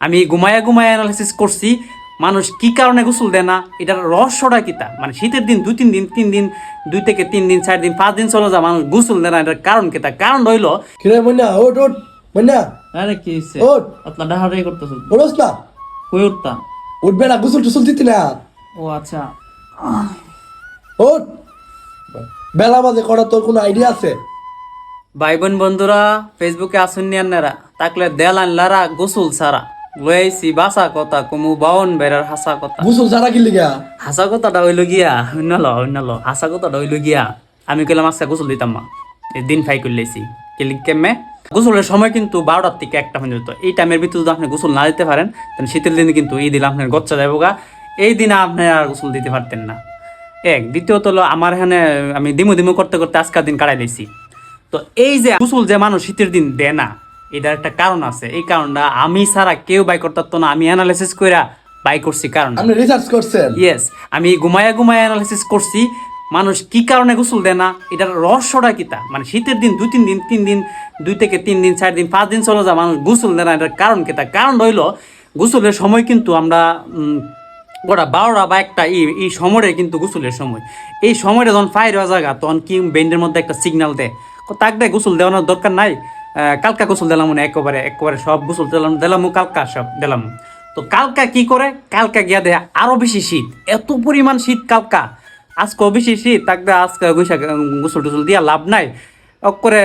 আমি ঘুমায়া ঘুমায়া অ্যানালাইসিস করছি মানুষ কি কারণে গোসল দেয় না? এটার রহস্যটা কিতা মানে শীতের দিন দুই তিন দিন তিন দিন দুই থেকে তিন দিন চার দিন পাঁচ দিন চলে যা মানুষ গোসল দেয় না এটার কারণ কিতা কারণ রইল আরে কি ওঠ। আপনার করতেছ? না। কই উঠবে না গুসল টুসল দিতি না। ও আচ্ছা। ওট বেলা বাজে করা তোর কোনো আইডিয়া আছে? ভাই বোন বন্ধুরা ফেসবুকে আসুন নিয়ান্নারা তাকলে দেলান লারা গোসল সারা। লইছি বাসা কথা কুমু বাউন বেড়ার হাসা কথা। গুসল ছাড়া কি লিগা? হাসা কথাটা হইল গিয়া অন্যল অন্যল হাসা কথাটা হইল গিয়া। আমি কইলাম আজকে গোসল দিতাম মা। এই দিন ফাই করলেছি কেলি কেমে? গোসলের সময় কিন্তু বারোটার থেকে একটা পর্যন্ত এই টাইমের ভিতরে যদি আপনি গোসল না দিতে পারেন তাহলে শীতের দিনে কিন্তু এই দিন আপনার গচ্চা যাব গা। এই দিনে আপনি আর গোসল দিতে পারতেন না। এক দ্বিতীয়ত হলো আমার এখানে আমি দিমু দিমু করতে করতে আজকাল দিন কাটাই দিয়েছি। তো এই যে গোসল যে মানুষ শীতের দিন দেয় না এটার একটা কারণ আছে। এই কারণটা আমি ছাড়া কেউ বাই করতে না। আমি অ্যানালাইসিস কইরা বাই করছি কারণ আপনি রিসার্চ করছেন? ইয়েস আমি ঘুমায়া ঘুমায়া অ্যানালাইসিস করছি। মানুষ কি কারণে গোসল দেয় না? এটার রহস্যটা কিতা মানে শীতের দিন দুই তিন দিন তিন দিন দুই থেকে তিন দিন চার দিন পাঁচ দিন চলে যা মানুষ গোসল দেয় না। এটার কারণ কিতা কারণ রইল গোসলের সময় কিন্তু আমরা গোটা বারোটা বা একটা এই এই সময়টা কিন্তু গোসলের সময়। এই সময়টা যখন ফায়ার হওয়া জায়গা তখন কি বেন্ডের মধ্যে একটা সিগন্যাল দেয়। তাক দেয় গোসল দেওয়ানোর দরকার নাই। কালকা গোসল দিলাম একেবারে একেবারে সব গোসল দিলাম দিলাম কালকা সব দিলাম। তো কালকা কি করে? কালকা গিয়া দেয় আরও বেশি শীত, এত পরিমাণ শীত কালকা। আজকেও বেশি শীত, তাকদা আজকে গুসা গোসল টুসল দিয়া লাভ নাই। করে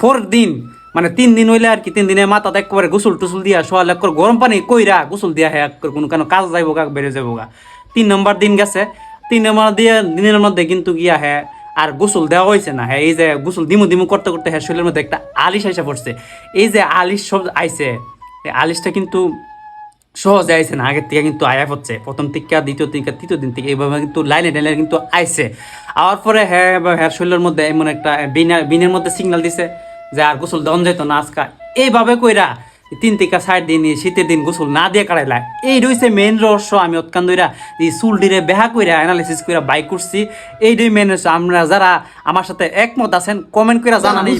ফোর দিন মানে তিন দিন হইলে আর কি, তিন দিনে মাথা একবারে গোসল টুসল দিয়া সোয়াল এক করে গরম পানি কইরা গোসল দিয়া হ্যাঁ কোনো কেন কাজ যাইব গা বেড়ে যাব গা তিন নম্বর দিন গেছে, তিন নম্বর দিয়ে, দিনের মধ্যে কিন্তু গিয়া হ্যাঁ আর গোসল দেওয়া হয়েছে না। হ্যাঁ এই যে গোসল দিমু দিমু করতে করতে হ্যাঁ শরীরের মধ্যে একটা আলিশ আইসা পড়ছে। এই যে আলিশ সব আইছে আলিশটা কিন্তু সহজে আইসে না, আগের থেকে কিন্তু আয়া হচ্ছে প্রথম থেকে, দ্বিতীয় থেকে, তৃতীয় দিন থেকে এইভাবে কিন্তু লাইনে লাইনে কিন্তু আইসে। আওয়ার পরে হ্যাঁ হ্যাঁ শরীরের মধ্যে এমন একটা বিনা- বিনের মধ্যে সিগন্যাল দিছে যে আর গোসল দেওয়া যেত না আজকা। এইভাবে কইরা তিন থেকে ষাট দিন এই শীতের দিন গোসল না দিয়ে কাটাইলা এই রয়েছে মেন রহস্য আমি অতকান দইরা এই চুল ডিরে বেহা কইরা অ্যানালিসিস কইরা বাইক করছি এইটাই মেন রহস্য আমরা যারা আমার সাথে একমত আছেন কমেন্ট কইরা জানান। এই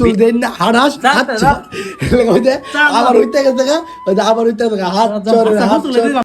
আবার হইতে গেছে আবার হইতে গেছে হাত